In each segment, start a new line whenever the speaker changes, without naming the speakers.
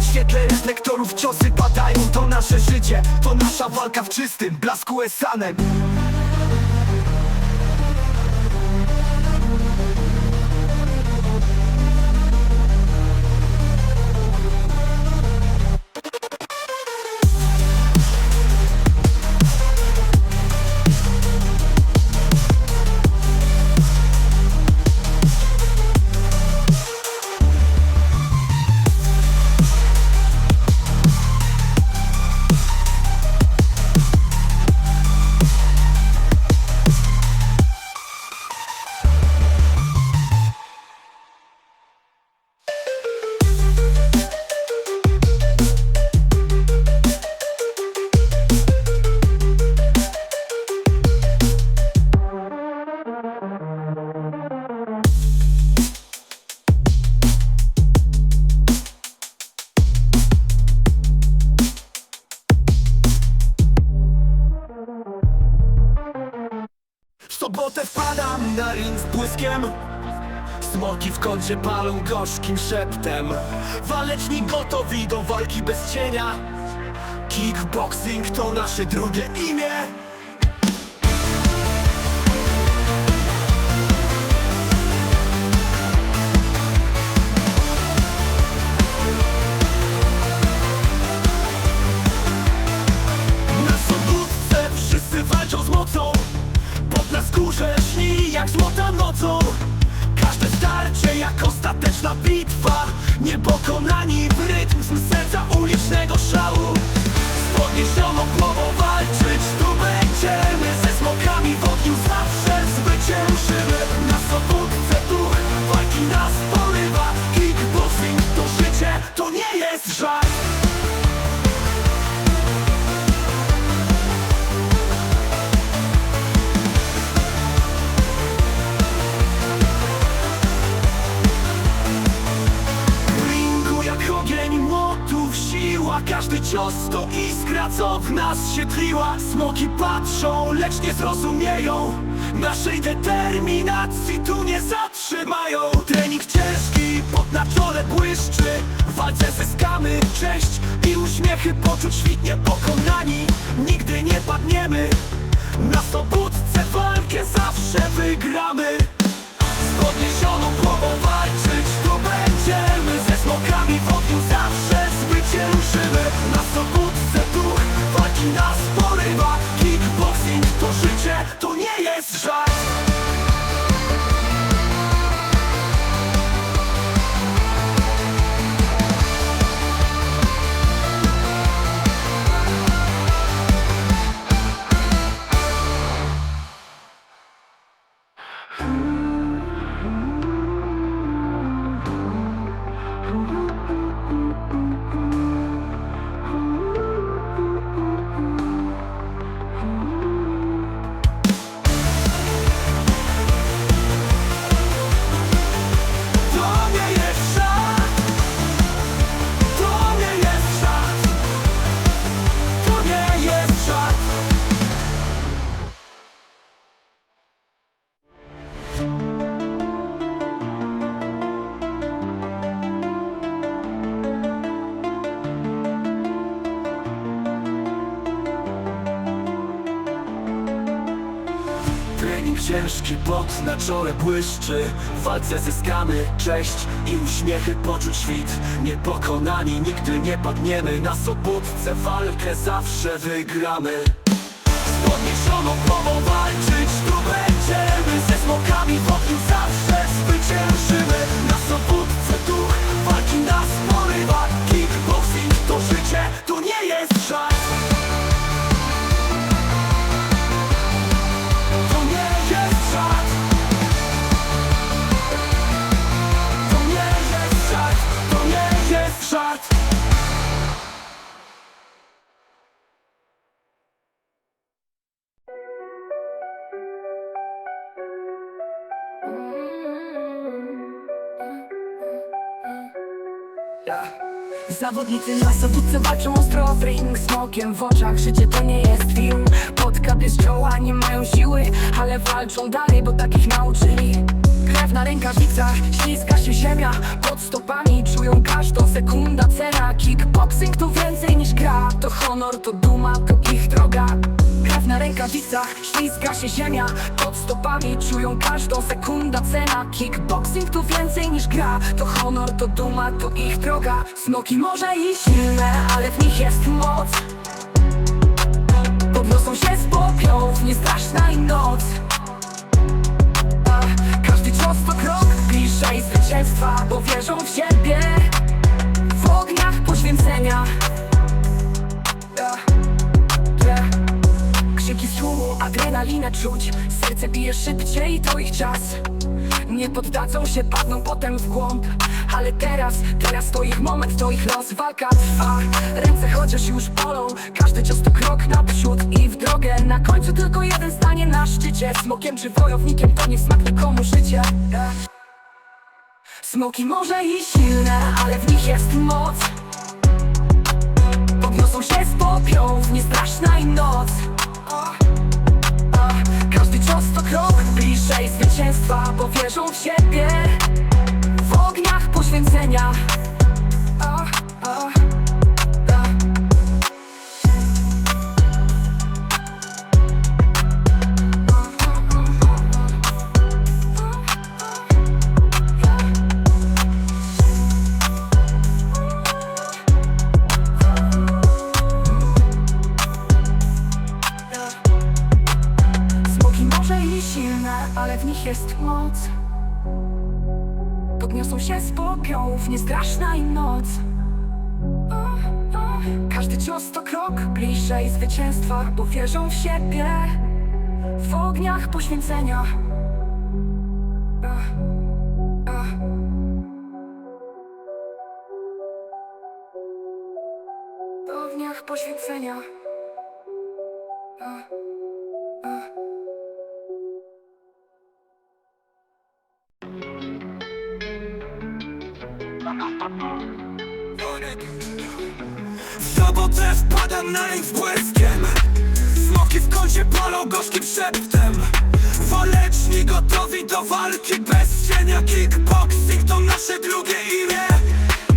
W świetle reflektorów ciosy padają To nasze życie, to nasza walka w czystym blasku esanem ring z błyskiem Smoki w kącie palą gorzkim szeptem. Waleczni gotowi do walki bez cienia. Kickboxing to nasze drugie imię bitwa Niepokonani w rytm serca ulicznego szału. Z podniesioną głową walczyć tu będziemy Ze smokami w ogniu zawsze zwyciężymy Na sobótce duch walki nas porywa Kickboxing to życie, to nie jest żart Każdy cios to iskra co w nas się tliła Smoki patrzą, lecz nie zrozumieją. Naszej determinacji tu nie zatrzymają. Trening ciężki, pot na czole błyszczy. W walce zyskamy cześć i uśmiechy poczuć świtnie pokonani. Nigdy nie padniemy. Na sobótce walkę zawsze wygramy. Z podniesioną głową walczyć tu Na sobótce duch walki nas porywa Kickboxing to życie, to nie jest żart ciężki, pot na czole błyszczy. W walce zyskamy cześć i uśmiechy poczuć świt. Niepokonani, nigdy nie padniemy. Na sobótce walkę zawsze wygramy. Z podniesioną głową walczyć tu będziemy. Ze smokami w zawsze
Zawodnicy na sobótce walczą ostro w ring Smokiem w oczach, życie to nie jest film. Podkady z czoła nie mają siły Ale walczą dalej, bo takich nauczyli. Krew na rękawicach, ślizga się ziemia. Pod stopami czują każdą sekunda cena. Kickboxing to więcej niż gra. To honor, to duma, to ich droga Krew na rękawicach, ślizga się ziemia. Pod stopami czują każdą sekunda cena. Kickboxing to więcej niż gra. To honor, to duma, to ich droga. Smoki może i silne, ale w nich jest moc. Podniosą się z popiołów, niestraszna im noc. Każdy cios to krok bliżej zwycięstwa Bo wierzą w siebie adrenalinę czuć. Serce bije szybciej, to ich czas. Nie poddadzą się, padną potem w głąb. Ale teraz, teraz to ich moment, to ich los. Walka trwa, ręce chociaż już bolą. Każdy cios to krok naprzód i w drogę. Na końcu tylko jeden stanie na szczycie. Smokiem czy wojownikiem, to nie smak nikomu życia Yeah. Smoki może i silne, ale w nich jest moc. Podniosą się z popiołów, niestraszna wierzą w siebie. W ogniach poświęcenia. Smoki może i silne, ale w nich jest moc Podniosą się z popiołów, niestraszna im noc. Każdy cios to krok bliżej zwycięstwa Bo wierzą w siebie W ogniach poświęcenia. W ogniach poświęcenia
W sobotę wpadam na nich z błyskiem. Smoki w kącie palą gorzkim szeptem. Waleczni gotowi do walki bez cienia. Kickboxing to nasze drugie imię.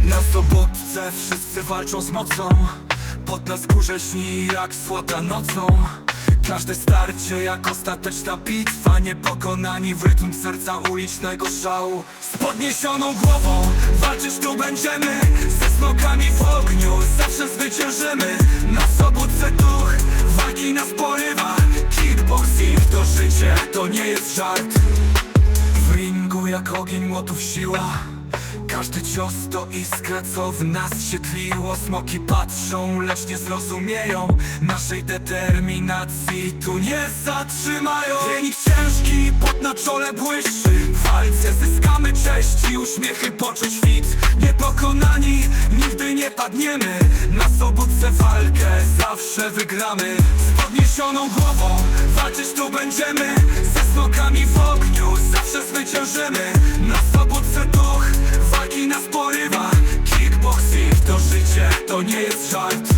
Na sobotce wszyscy walczą z mocą. Pod nas górze śni jak słota nocą Każde starcie jak ostateczna bitwa Niepokonani w rytm serca ulicznego szału. Z podniesioną głową walczyć tu będziemy Ze smokami w ogniu zawsze zwyciężymy. Na sobótce duch walki nas porywa Kickboxing to życie, to nie jest żart. W ringu jak ogień młotów siła Każdy cios to iskra, co w nas się tliło Smoki patrzą, lecz nie zrozumieją Naszej determinacji. Tu nie zatrzymają. Trening ciężki, pot na czole błyszczy. W walce zyskamy cześć i uśmiechy poczuć fit. Niepokonani, nigdy nie padniemy. Na sobótce walkę zawsze wygramy. Z podniesioną głową walczyć tu będziemy. Ze smokami w ogniu zawsze zwyciężymy. Na duch walki nas porywa Kickboxing to życie, to nie jest żart.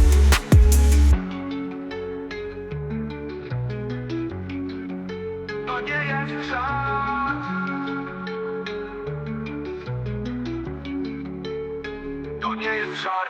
To nie jest żart. To nie jest żart